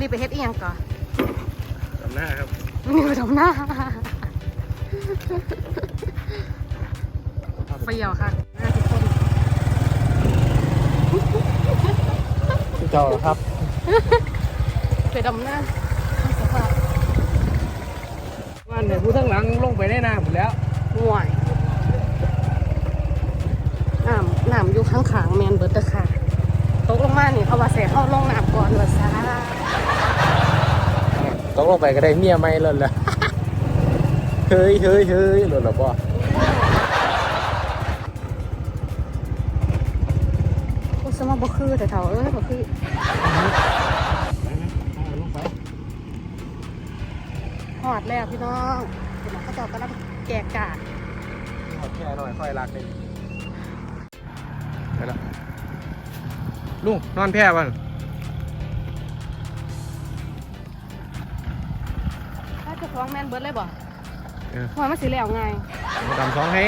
นี้ไปเฮ็ดอีหยังก่อนจำหน้าครับมันนี่ไปทำหน้าเปรี้ยวค่ะหน้าทุกคนเจ้าครับไปดำหน้าสภาพวันเนี่ยผู้ทั้งหลังลงไปในน้ำหมดแล้วห่วยน้ำน้ำอยู่ข้างขางๆแมนเบิร์ตค่ะตกลง มานี่เขาว่าเสียเข้าลงน้ำก่อนว่าซาต้องลงไปก็ได้เมียไม่เลยล่ะเฮ้ยเฮ้ยเฮ้ยหล่นหรอป่ะโอ้สมองบ่คือแต่เท่าเอ้ยบ่คือลงไปหอดแล้วพี่น้องเดี๋ยวเขาเจอกำลังแกะกาดขอแค่หน่อยค่อยรักเลย ลุงนอนแพร่บ้านถ้าเจะคล้าของแมนเบิร์ดเลยบ่เออหัวมันสิแล้วไงมาดำสองให้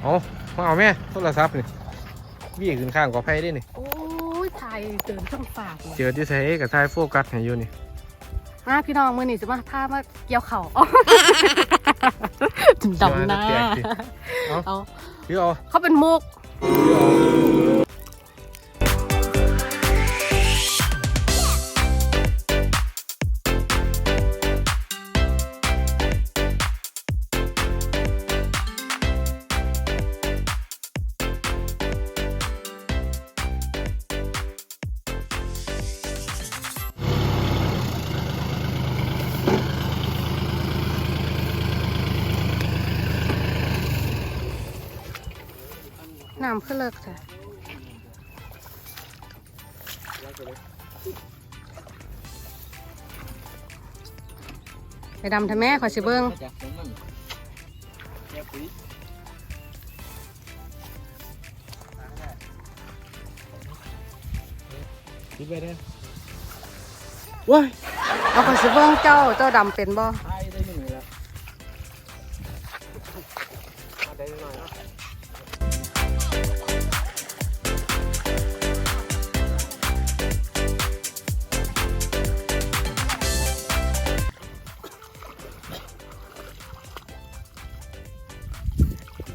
เอามาเอาแม่โทรศัพท์นี่วี่ขึ้นข้างกอไผ่ได้นี่ โอ้ยถ่ายเกินช่องฝากเลยเจอที่ใช้กับทายโฟกัสให้อยู่นี่มาพี่น้องมือนี่จะมาพามาเกี่ยวเข่าถึงดำหน้าเดี๋ยวจะแตกสิเอาเอาพี่เอาเขาเป็นมุก พี่ น้ำขึ้นเลิกจ้ะไปดำทำแม่ขอชิเบิ้งคิดไปได้ว้ยเอาขอชิเบิ้งเจ้าเจ้าดำเป็นบ่ทายได้หนึ่งแล้วได้หน่อยเนาะ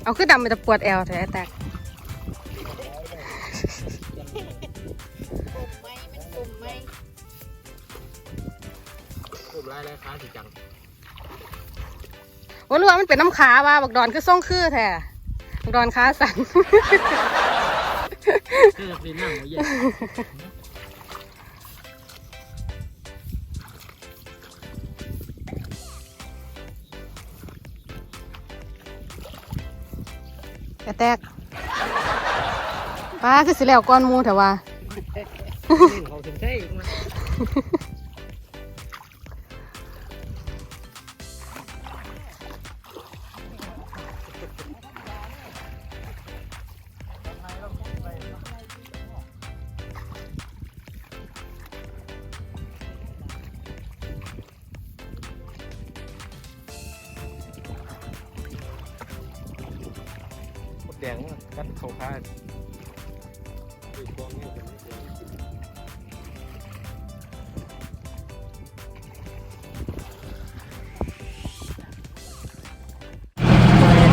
เอาคือดำมันจะปวดแอวแท้แตกรูปลายลายค้าสิจังว่ารู้ว่ามันเป็นน้ำขาว่าบักดอนคือส่งคือแท้บักดอนขาสั่นคือเป็นหน้าหมูเย็น กระแตกป้าคือสิแล้วก้อนมูแต่ว่าเขาถึงใช่ ดแดงกัดเขาคาด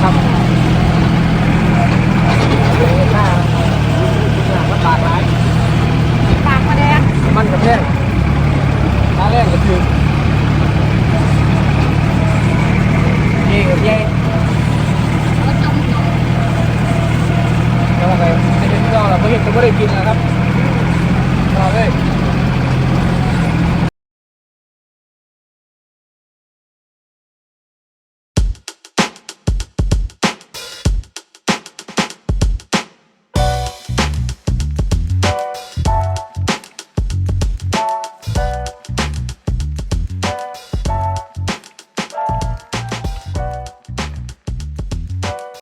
ครับหน้ามันบาดร้ายปากมาแดงมันกับแรงแรงก็คือย่กับเย่ เย็นก็ไม่ได้กินนะครับต่อเลย